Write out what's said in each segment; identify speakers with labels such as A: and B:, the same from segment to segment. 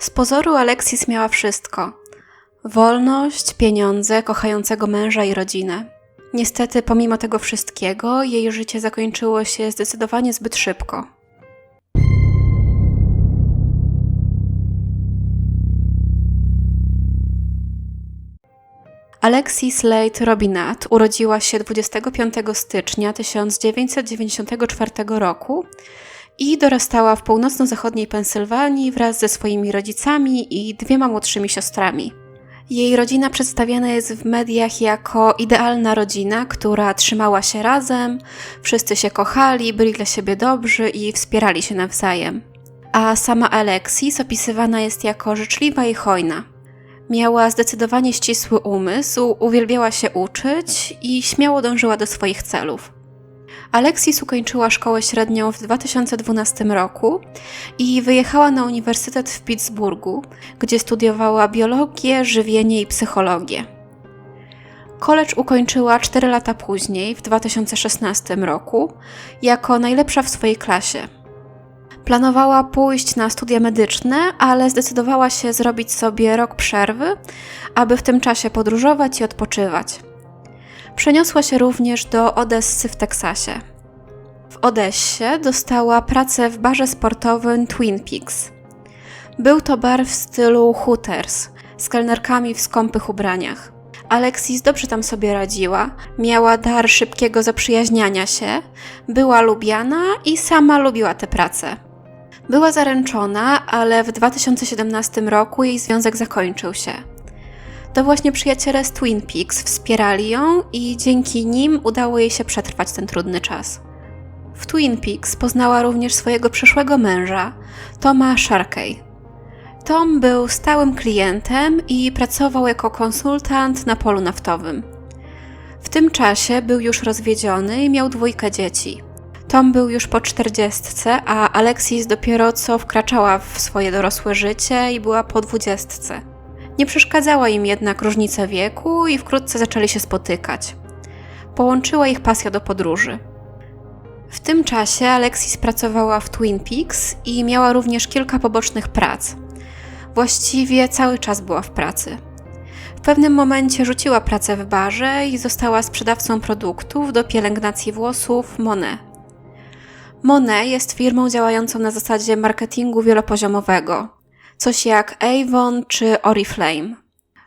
A: Z pozoru Alexis miała wszystko: wolność, pieniądze, kochającego męża i rodzinę. Niestety, pomimo tego wszystkiego, jej życie zakończyło się zdecydowanie zbyt szybko. Alexis Late Robinat urodziła się 25 stycznia 1994 roku i dorastała w północno-zachodniej Pensylwanii wraz ze swoimi rodzicami i dwiema młodszymi siostrami. Jej rodzina przedstawiana jest w mediach jako idealna rodzina, która trzymała się razem, wszyscy się kochali, byli dla siebie dobrzy i wspierali się nawzajem. A sama Alexis opisywana jest jako życzliwa i hojna. Miała zdecydowanie ścisły umysł, uwielbiała się uczyć i śmiało dążyła do swoich celów. Alexis ukończyła szkołę średnią w 2012 roku i wyjechała na uniwersytet w Pittsburghu, gdzie studiowała biologię, żywienie i psychologię. College ukończyła 4 lata później, w 2016 roku, jako najlepsza w swojej klasie. Planowała pójść na studia medyczne, ale zdecydowała się zrobić sobie rok przerwy, aby w tym czasie podróżować i odpoczywać. Przeniosła się również do Odessy w Teksasie. W Odessie dostała pracę w barze sportowym Twin Peaks. Był to bar w stylu Hooters, z kelnerkami w skąpych ubraniach. Alexis dobrze tam sobie radziła, miała dar szybkiego zaprzyjaźniania się, była lubiana i sama lubiła tę pracę. Była zaręczona, ale w 2017 roku jej związek zakończył się. To właśnie przyjaciele z Twin Peaks wspierali ją i dzięki nim udało jej się przetrwać ten trudny czas. W Twin Peaks poznała również swojego przyszłego męża, Toma Sharkey. Tom był stałym klientem i pracował jako konsultant na polu naftowym. W tym czasie był już rozwiedziony i miał dwójkę dzieci. Tom był już po czterdziestce, a Alexis dopiero co wkraczała w swoje dorosłe życie i była po dwudziestce. Nie przeszkadzała im jednak różnica wieku i wkrótce zaczęli się spotykać. Połączyła ich pasja do podróży. W tym czasie Alexis pracowała w Twin Peaks i miała również kilka pobocznych prac. Właściwie cały czas była w pracy. W pewnym momencie rzuciła pracę w barze i została sprzedawcą produktów do pielęgnacji włosów Monet. Monet jest firmą działającą na zasadzie marketingu wielopoziomowego, coś jak Avon czy Oriflame.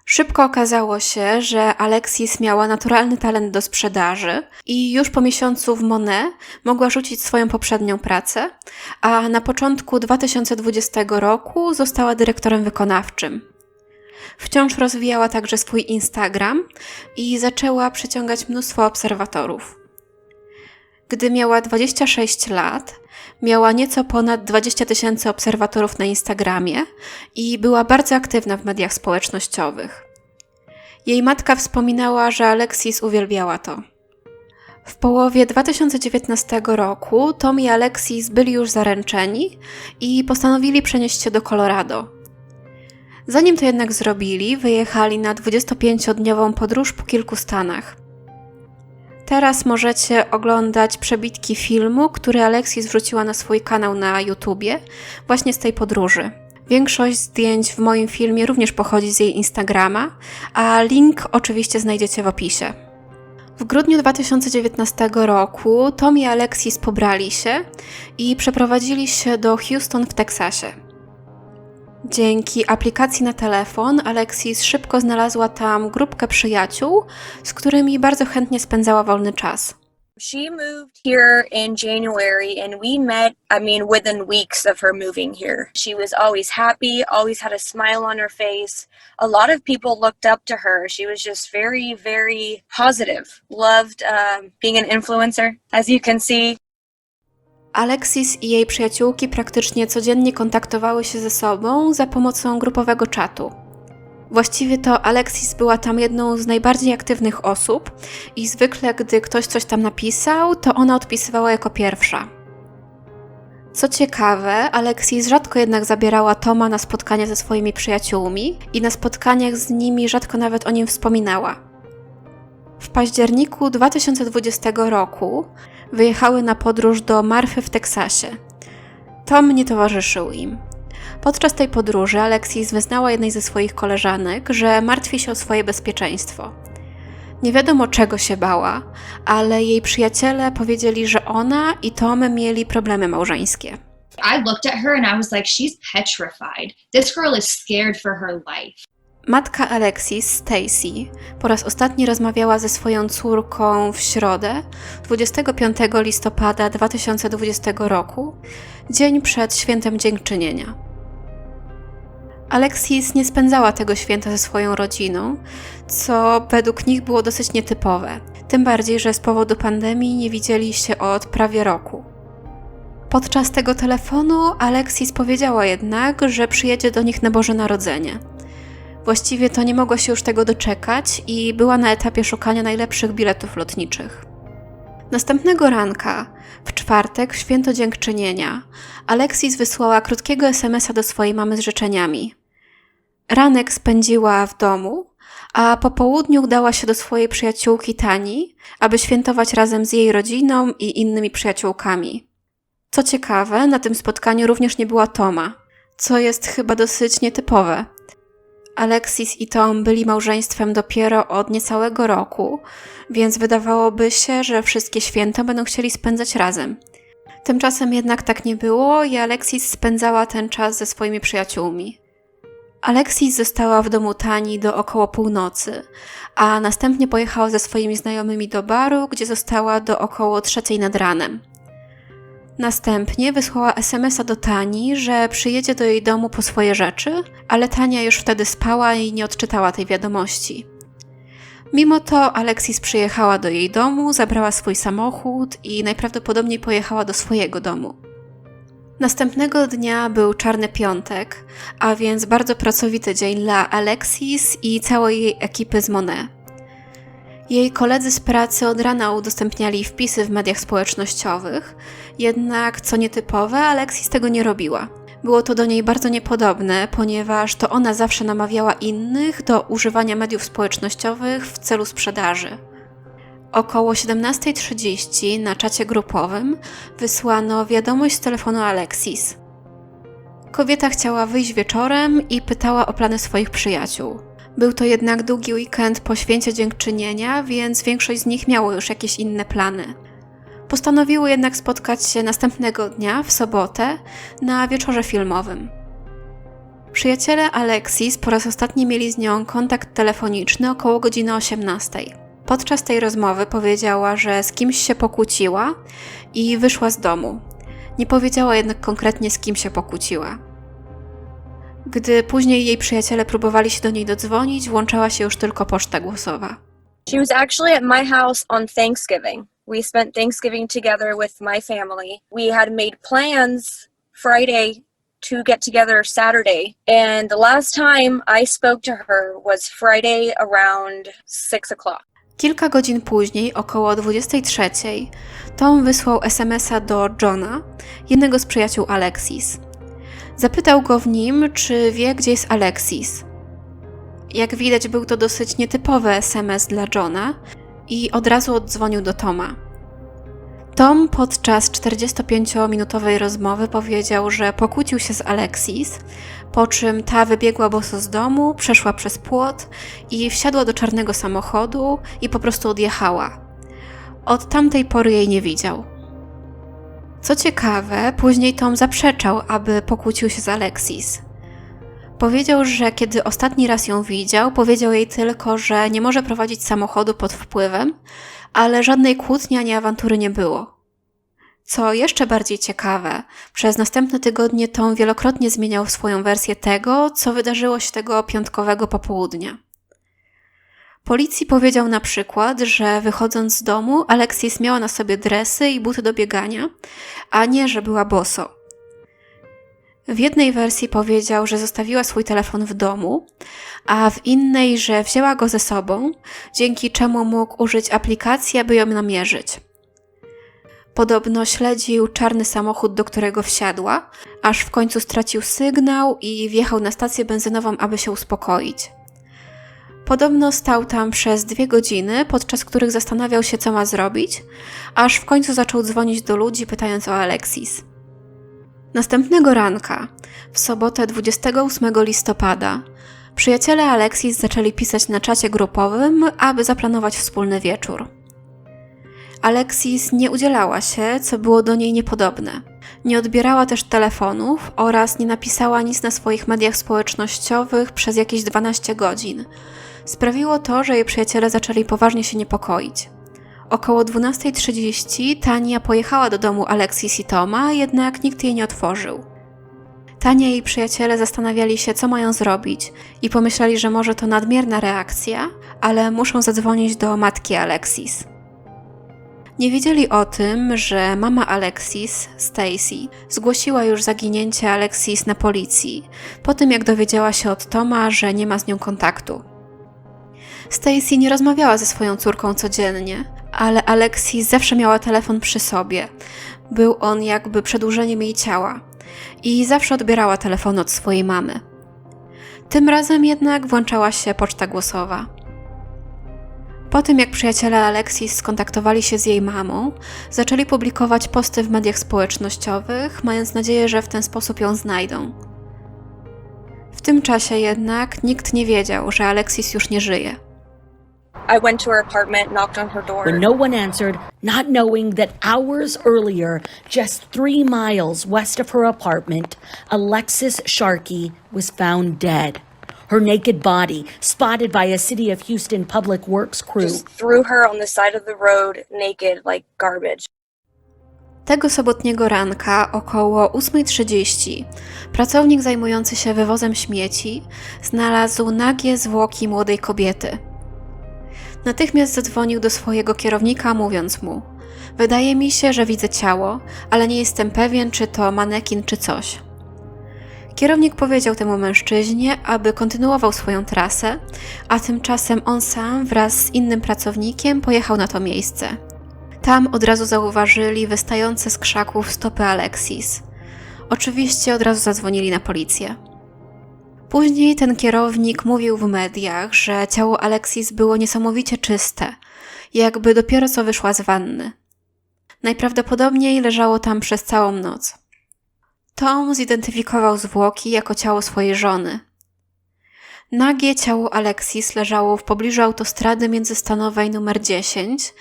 A: Szybko okazało się, że Alexis miała naturalny talent do sprzedaży i już po miesiącu w Monet mogła rzucić swoją poprzednią pracę, a na początku 2020 roku została dyrektorem wykonawczym. Wciąż rozwijała także swój Instagram i zaczęła przyciągać mnóstwo obserwatorów. Gdy miała 26 lat, miała nieco ponad 20 tysięcy obserwatorów na Instagramie i była bardzo aktywna w mediach społecznościowych. Jej matka wspominała, że Alexis uwielbiała to. W połowie 2019 roku Tom i Alexis byli już zaręczeni i postanowili przenieść się do Colorado. Zanim to jednak zrobili, wyjechali na 25-dniową podróż po kilku stanach. Teraz możecie oglądać przebitki filmu, który Alexis wrzuciła na swój kanał na YouTubie, właśnie z tej podróży. Większość zdjęć w moim filmie również pochodzi z jej Instagrama, a link oczywiście znajdziecie w opisie. W grudniu 2019 roku Tom i Alexis pobrali się i przeprowadzili się do Houston w Teksasie. Dzięki aplikacji na telefon Alexis szybko znalazła tam grupkę przyjaciół, z którymi bardzo chętnie spędzała wolny czas.
B: She moved here in January and we met, I mean, within weeks of her moving here. She was always happy, always had a smile on her face. A lot of people looked up to her. She was just very, very positive. Loved um, being an influencer, as you can see.
A: Alexis i jej przyjaciółki praktycznie codziennie kontaktowały się ze sobą za pomocą grupowego czatu. Właściwie to Alexis była tam jedną z najbardziej aktywnych osób i zwykle, gdy ktoś coś tam napisał, to ona odpisywała jako pierwsza. Co ciekawe, Alexis rzadko jednak zabierała Toma na spotkania ze swoimi przyjaciółmi i na spotkaniach z nimi rzadko nawet o nim wspominała. W październiku 2020 roku wyjechały na podróż do Marfy w Teksasie. Tom nie towarzyszył im. Podczas tej podróży Alexis wyznała jednej ze swoich koleżanek, że martwi się o swoje bezpieczeństwo. Nie wiadomo czego się bała, ale jej przyjaciele powiedzieli, że ona i Tom mieli problemy małżeńskie.
C: I looked at her and I was like, she's petrified. This girl is scared for her life.
A: Matka Alexis, Stacy, po raz ostatni rozmawiała ze swoją córką w środę, 25 listopada 2020 roku, dzień przed świętem dziękczynienia. Alexis nie spędzała tego święta ze swoją rodziną, co według nich było dosyć nietypowe. Tym bardziej, że z powodu pandemii nie widzieli się od prawie roku. Podczas tego telefonu Alexis powiedziała jednak, że przyjedzie do nich na Boże Narodzenie. Właściwie to nie mogła się już tego doczekać i była na etapie szukania najlepszych biletów lotniczych. Następnego ranka, w czwartek, w święto dziękczynienia, Alexis wysłała krótkiego SMS-a do swojej mamy z życzeniami. Ranek spędziła w domu, a po południu udała się do swojej przyjaciółki Tani, aby świętować razem z jej rodziną i innymi przyjaciółkami. Co ciekawe, na tym spotkaniu również nie była Toma, co jest chyba dosyć nietypowe. Alexis i Tom byli małżeństwem dopiero od niecałego roku, więc wydawałoby się, że wszystkie święta będą chcieli spędzać razem. Tymczasem jednak tak nie było i Alexis spędzała ten czas ze swoimi przyjaciółmi. Alexis została w domu Tani do około północy, a następnie pojechała ze swoimi znajomymi do baru, gdzie została do około trzeciej nad ranem. Następnie wysłała SMS-a do Tani, że przyjedzie do jej domu po swoje rzeczy, ale Tania już wtedy spała i nie odczytała tej wiadomości. Mimo to Alexis przyjechała do jej domu, zabrała swój samochód i najprawdopodobniej pojechała do swojego domu. Następnego dnia był czarny piątek, a więc bardzo pracowity dzień dla Alexis i całej jej ekipy z Monet. Jej koledzy z pracy od rana udostępniali wpisy w mediach społecznościowych, jednak co nietypowe, Alexis tego nie robiła. Było to do niej bardzo niepodobne, ponieważ to ona zawsze namawiała innych do używania mediów społecznościowych w celu sprzedaży. Około 17.30 na czacie grupowym wysłano wiadomość z telefonu Alexis. Kobieta chciała wyjść wieczorem i pytała o plany swoich przyjaciół. Był to jednak długi weekend po święcie dziękczynienia, więc większość z nich miało już jakieś inne plany. Postanowiły jednak spotkać się następnego dnia, w sobotę, na wieczorze filmowym. Przyjaciele Alexis po raz ostatni mieli z nią kontakt telefoniczny około godziny 18. Podczas tej rozmowy powiedziała, że z kimś się pokłóciła i wyszła z domu. Nie powiedziała jednak konkretnie z kim się pokłóciła. Gdy później jej przyjaciele próbowali się do niej dodzwonić, włączała się już tylko poczta głosowa.
B: She was actually at my house on Thanksgiving. We spent Thanksgiving together with my family. We had made plans Friday to get together Saturday, and the last time I spoke to her was Friday around 6 o'clock.
A: Kilka godzin później, około 23, Tom wysłał SMS-a do Johna, jednego z przyjaciół Alexis. Zapytał go w nim, czy wie, gdzie jest Alexis. Jak widać, był to dosyć nietypowy SMS dla Johna i od razu oddzwonił do Toma. Tom podczas 45-minutowej rozmowy powiedział, że pokłócił się z Alexis, po czym ta wybiegła boso z domu, przeszła przez płot i wsiadła do czarnego samochodu i po prostu odjechała. Od tamtej pory jej nie widział. Co ciekawe, później Tom zaprzeczał, aby pokłócił się z Alexis. Powiedział, że kiedy ostatni raz ją widział, powiedział jej tylko, że nie może prowadzić samochodu pod wpływem, ale żadnej kłótni ani awantury nie było. Co jeszcze bardziej ciekawe, przez następne tygodnie Tom wielokrotnie zmieniał swoją wersję tego, co wydarzyło się tego piątkowego popołudnia. Policji powiedział na przykład, że wychodząc z domu, Alexis miała na sobie dresy i buty do biegania, a nie, że była boso. W jednej wersji powiedział, że zostawiła swój telefon w domu, a w innej, że wzięła go ze sobą, dzięki czemu mógł użyć aplikacji, aby ją namierzyć. Podobno śledził czarny samochód, do którego wsiadła, aż w końcu stracił sygnał i wjechał na stację benzynową, aby się uspokoić. Podobno stał tam przez dwie godziny, podczas których zastanawiał się, co ma zrobić, aż w końcu zaczął dzwonić do ludzi, pytając o Alexis. Następnego ranka, W sobotę 28 listopada przyjaciele Alexis zaczęli pisać na czacie grupowym, aby zaplanować wspólny wieczór. Alexis nie udzielała się, co było do niej niepodobne. Nie odbierała też telefonów oraz nie napisała nic na swoich mediach społecznościowych przez jakieś 12 godzin. Sprawiło to, że jej przyjaciele zaczęli poważnie się niepokoić. Około 12.30 Tania pojechała do domu Alexis i Toma, jednak nikt jej nie otworzył. Tania i jej przyjaciele zastanawiali się, co mają zrobić i pomyśleli, że może to nadmierna reakcja, ale muszą zadzwonić do matki Alexis. Nie wiedzieli o tym, że mama Alexis, Stacy, zgłosiła już zaginięcie Alexis na policji, po tym jak dowiedziała się od Toma, że nie ma z nią kontaktu. Stacy nie rozmawiała ze swoją córką codziennie, ale Alexis zawsze miała telefon przy sobie. Był on jakby przedłużeniem jej ciała i zawsze odbierała telefon od swojej mamy. Tym razem jednak włączała się poczta głosowa. Po tym, jak przyjaciele Alexis skontaktowali się z jej mamą, zaczęli publikować posty w mediach społecznościowych, mając nadzieję, że w ten sposób ją znajdą. W tym czasie jednak nikt nie wiedział, że Alexis już nie żyje.
B: I went to her apartment, knocked on her door.
D: when no one answered, not knowing that hours earlier, just three miles west of her apartment, Alexis Sharkey was found dead. Her naked body spotted by a City of Houston Public Works crew.
B: Just threw her on the side of the road, naked, like garbage.
A: Tego sobotniego ranka około 8.30 pracownik zajmujący się wywozem śmieci znalazł nagie zwłoki młodej kobiety. Natychmiast zadzwonił do swojego kierownika, mówiąc mu: Wydaje mi się, że widzę ciało, ale nie jestem pewien, czy to manekin, czy coś. Kierownik powiedział temu mężczyźnie, aby kontynuował swoją trasę, a tymczasem on sam wraz z innym pracownikiem pojechał na to miejsce. Tam od razu zauważyli wystające z krzaków stopy Alexis. Oczywiście od razu zadzwonili na policję. Później ten kierownik mówił w mediach, że ciało Alexis było niesamowicie czyste, jakby dopiero co wyszła z wanny. Najprawdopodobniej leżało tam przez całą noc. Tom zidentyfikował zwłoki jako ciało swojej żony. Nagie ciało Alexis leżało w pobliżu autostrady międzystanowej numer 10,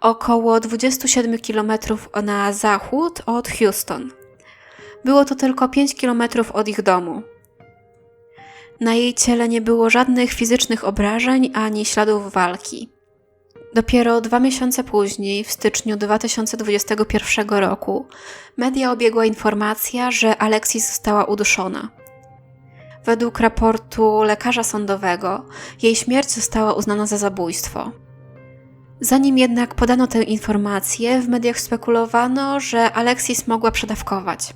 A: około 27 km na zachód od Houston. Było to tylko 5 km od ich domu. Na jej ciele nie było żadnych fizycznych obrażeń ani śladów walki. Dopiero dwa miesiące później, w styczniu 2021 roku, media obiegła informacja, że Alexis została uduszona. Według raportu lekarza sądowego, jej śmierć została uznana za zabójstwo. Zanim jednak podano tę informację, w mediach spekulowano, że Alexis mogła przedawkować.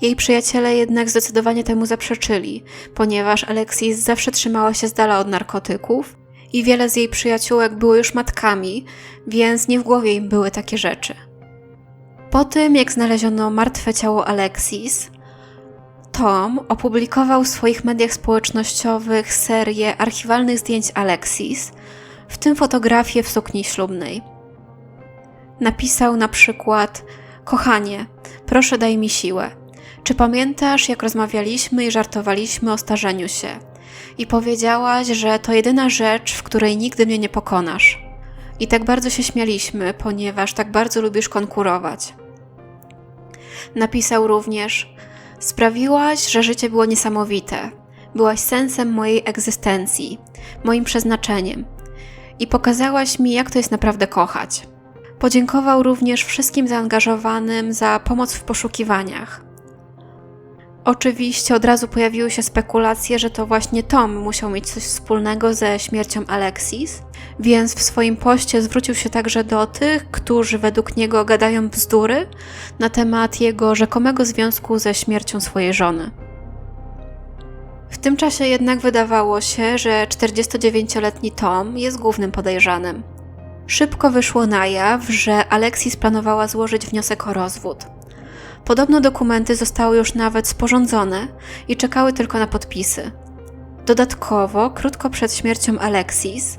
A: Jej przyjaciele jednak zdecydowanie temu zaprzeczyli, ponieważ Alexis zawsze trzymała się z dala od narkotyków i wiele z jej przyjaciółek było już matkami, więc nie w głowie im były takie rzeczy. Po tym, jak znaleziono martwe ciało Alexis, Tom opublikował w swoich mediach społecznościowych serię archiwalnych zdjęć Alexis, w tym fotografię w sukni ślubnej. Napisał na przykład: Kochanie, proszę daj mi siłę. Czy pamiętasz, jak rozmawialiśmy i żartowaliśmy o starzeniu się? I powiedziałaś, że to jedyna rzecz, w której nigdy mnie nie pokonasz. I tak bardzo się śmialiśmy, ponieważ tak bardzo lubisz konkurować. Napisał również: Sprawiłaś, że życie było niesamowite. Byłaś sensem mojej egzystencji, moim przeznaczeniem i pokazałaś mi, jak to jest naprawdę kochać. Podziękował również wszystkim zaangażowanym za pomoc w poszukiwaniach. Oczywiście od razu pojawiły się spekulacje, że to właśnie Tom musiał mieć coś wspólnego ze śmiercią Alexis, więc w swoim poście zwrócił się także do tych, którzy według niego gadają bzdury na temat jego rzekomego związku ze śmiercią swojej żony. W tym czasie jednak wydawało się, że 49-letni Tom jest głównym podejrzanym. Szybko wyszło na jaw, że Alexis planowała złożyć wniosek o rozwód. Podobno dokumenty zostały już nawet sporządzone i czekały tylko na podpisy. Dodatkowo, krótko przed śmiercią Alexis,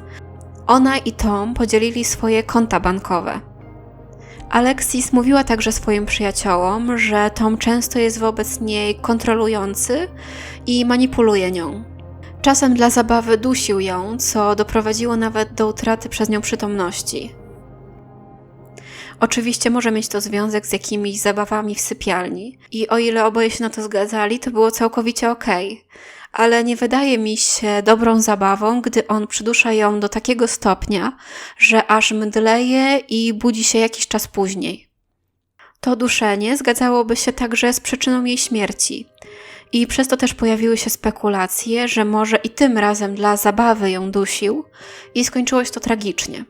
A: ona i Tom podzielili swoje konta bankowe. Alexis mówiła także swoim przyjaciołom, że Tom często jest wobec niej kontrolujący i manipuluje nią. Czasem dla zabawy dusił ją, co doprowadziło nawet do utraty przez nią przytomności. Oczywiście może mieć to związek z jakimiś zabawami w sypialni, i o ile oboje się na to zgadzali, to było całkowicie okej. Ale nie wydaje mi się dobrą zabawą, gdy on przydusza ją do takiego stopnia, że aż mdleje i budzi się jakiś czas później. To duszenie zgadzałoby się także z przyczyną jej śmierci. I przez to też pojawiły się spekulacje, że może i tym razem dla zabawy ją dusił i skończyło się to tragicznie.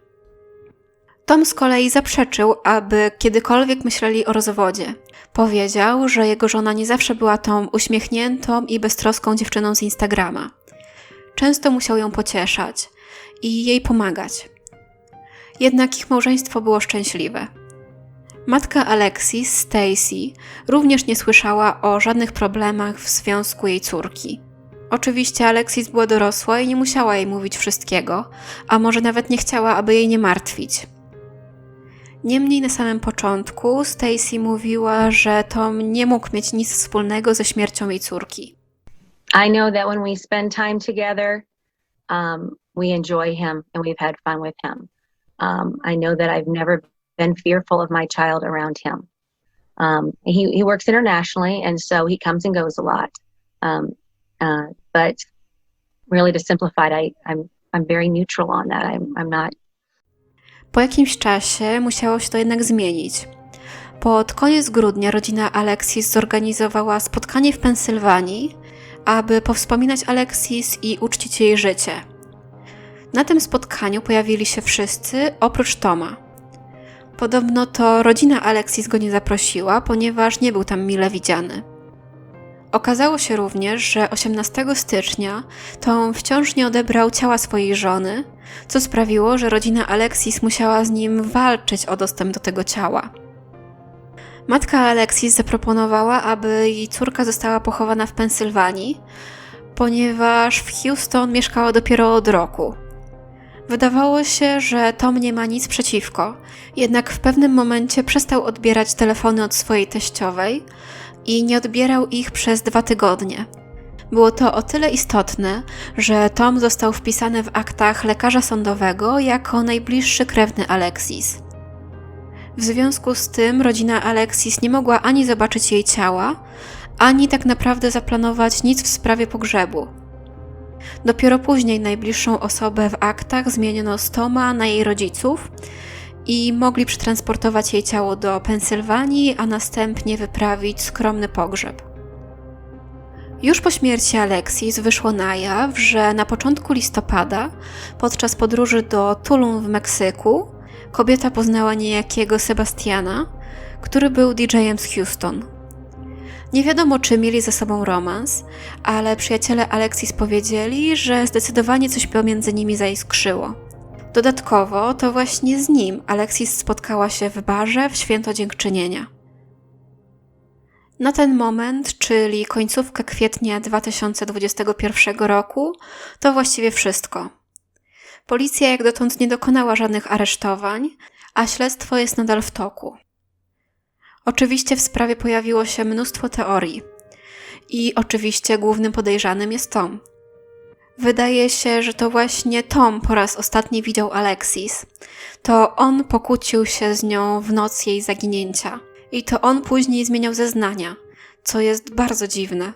A: Tom z kolei zaprzeczył, aby kiedykolwiek myśleli o rozwodzie. Powiedział, że jego żona nie zawsze była tą uśmiechniętą i beztroską dziewczyną z Instagrama. Często musiał ją pocieszać i jej pomagać. Jednak ich małżeństwo było szczęśliwe. Matka Alexis, Stacy, również nie słyszała o żadnych problemach w związku jej córki. Oczywiście Alexis była dorosła i nie musiała jej mówić wszystkiego, a może nawet nie chciała, aby jej nie martwić. Niemniej na samym początku Stacy mówiła, że Tom nie mógł mieć nic wspólnego ze śmiercią jej córki.
E: I know that when we spend time together, um, we enjoy him and we've had fun with him. Um, I know that I've never been fearful of my child around him. Um, he, he works internationally, and so he comes and goes a lot. Um, uh, but really, to simplify it, I, I'm I'm very neutral on that. I'm I'm not
A: Po jakimś czasie musiało się to jednak zmienić. Pod koniec grudnia rodzina Alexis zorganizowała spotkanie w Pensylwanii, aby powspominać Alexis i uczcić jej życie. Na tym spotkaniu pojawili się wszyscy oprócz Toma. Podobno to rodzina Alexis go nie zaprosiła, ponieważ nie był tam mile widziany. Okazało się również, że 18 stycznia Tom wciąż nie odebrał ciała swojej żony, co sprawiło, że rodzina Alexis musiała z nim walczyć o dostęp do tego ciała. Matka Alexis zaproponowała, aby jej córka została pochowana w Pensylwanii, ponieważ w Houston mieszkała dopiero od roku. Wydawało się, że Tom nie ma nic przeciwko, jednak w pewnym momencie przestał odbierać telefony od swojej teściowej i nie odbierał ich przez dwa tygodnie. Było to o tyle istotne, że Tom został wpisany w aktach lekarza sądowego jako najbliższy krewny Alexis. W związku z tym rodzina Alexis nie mogła ani zobaczyć jej ciała, ani tak naprawdę zaplanować nic w sprawie pogrzebu. Dopiero później najbliższą osobę w aktach zmieniono z Toma na jej rodziców i mogli przetransportować jej ciało do Pensylwanii, a następnie wyprawić skromny pogrzeb. Już po śmierci Alexis wyszło na jaw, że na początku listopada, podczas podróży do Tulum w Meksyku, kobieta poznała niejakiego Sebastiana, który był DJ-em z Houston. Nie wiadomo, czy mieli ze sobą romans, ale przyjaciele Alexis powiedzieli, że zdecydowanie coś pomiędzy nimi zaiskrzyło. Dodatkowo to właśnie z nim Alexis spotkała się w barze w święto dziękczynienia. Na ten moment, czyli końcówkę kwietnia 2021 roku, to właściwie wszystko. Policja jak dotąd nie dokonała żadnych aresztowań, a śledztwo jest nadal w toku. Oczywiście w sprawie pojawiło się mnóstwo teorii. I oczywiście głównym podejrzanym jest Tom. Wydaje się, że to właśnie Tom po raz ostatni widział Alexis. To on pokłócił się z nią w noc jej zaginięcia. I to on później zmieniał zeznania, co jest bardzo dziwne.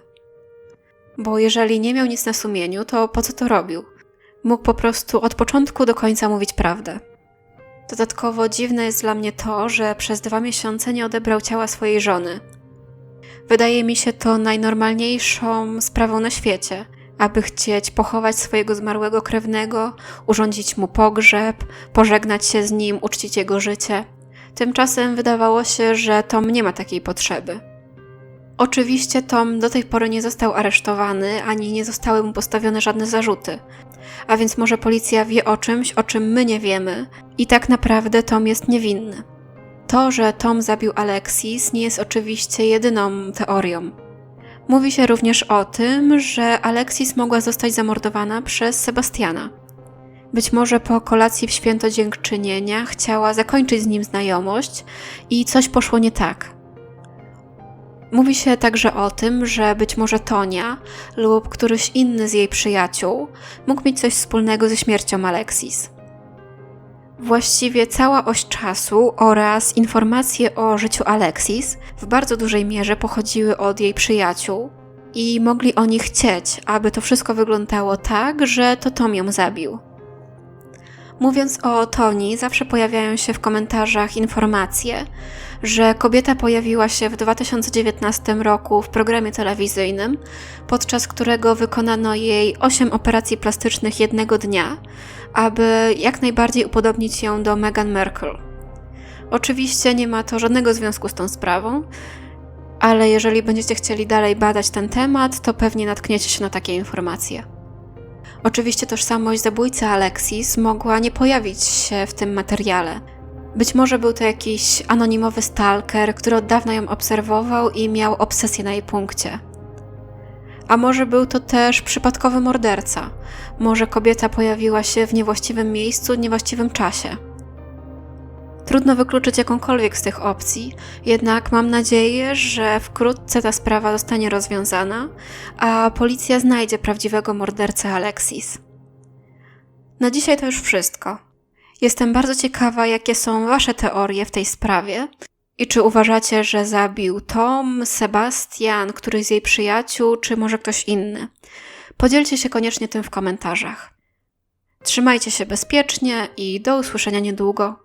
A: Bo jeżeli nie miał nic na sumieniu, to po co to robił? Mógł po prostu od początku do końca mówić prawdę. Dodatkowo dziwne jest dla mnie to, że przez dwa miesiące nie odebrał ciała swojej żony. Wydaje mi się to najnormalniejszą sprawą na świecie, aby chcieć pochować swojego zmarłego krewnego, urządzić mu pogrzeb, pożegnać się z nim, uczcić jego życie. Tymczasem wydawało się, że Tom nie ma takiej potrzeby. Oczywiście Tom do tej pory nie został aresztowany, ani nie zostały mu postawione żadne zarzuty. A więc może policja wie o czymś, o czym my nie wiemy, i tak naprawdę Tom jest niewinny. To, że Tom zabił Alexis, nie jest oczywiście jedyną teorią. Mówi się również o tym, że Alexis mogła zostać zamordowana przez Sebastiana. Być może po kolacji w święto dziękczynienia chciała zakończyć z nim znajomość i coś poszło nie tak. Mówi się także o tym, że być może Tonia lub któryś inny z jej przyjaciół mógł mieć coś wspólnego ze śmiercią Alexis. Właściwie cała oś czasu oraz informacje o życiu Alexis w bardzo dużej mierze pochodziły od jej przyjaciół i mogli oni chcieć, aby to wszystko wyglądało tak, że to Tom ją zabił. Mówiąc o Toni, zawsze pojawiają się w komentarzach informacje, że kobieta pojawiła się w 2019 roku w programie telewizyjnym, podczas którego wykonano jej 8 operacji plastycznych jednego dnia, aby jak najbardziej upodobnić ją do Meghan Markle. Oczywiście nie ma to żadnego związku z tą sprawą, ale jeżeli będziecie chcieli dalej badać ten temat, to pewnie natkniecie się na takie informacje. Oczywiście tożsamość zabójcy Alexis mogła nie pojawić się w tym materiale. Być może był to jakiś anonimowy stalker, który od dawna ją obserwował i miał obsesję na jej punkcie. A może był to też przypadkowy morderca. Może kobieta pojawiła się w niewłaściwym miejscu, w niewłaściwym czasie. Trudno wykluczyć jakąkolwiek z tych opcji, jednak mam nadzieję, że wkrótce ta sprawa zostanie rozwiązana, a policja znajdzie prawdziwego mordercę Alexis. Na dzisiaj to już wszystko. Jestem bardzo ciekawa, jakie są Wasze teorie w tej sprawie i czy uważacie, że zabił Tom, Sebastian, któryś z jej przyjaciół, czy może ktoś inny. Podzielcie się koniecznie tym w komentarzach. Trzymajcie się bezpiecznie i do usłyszenia niedługo.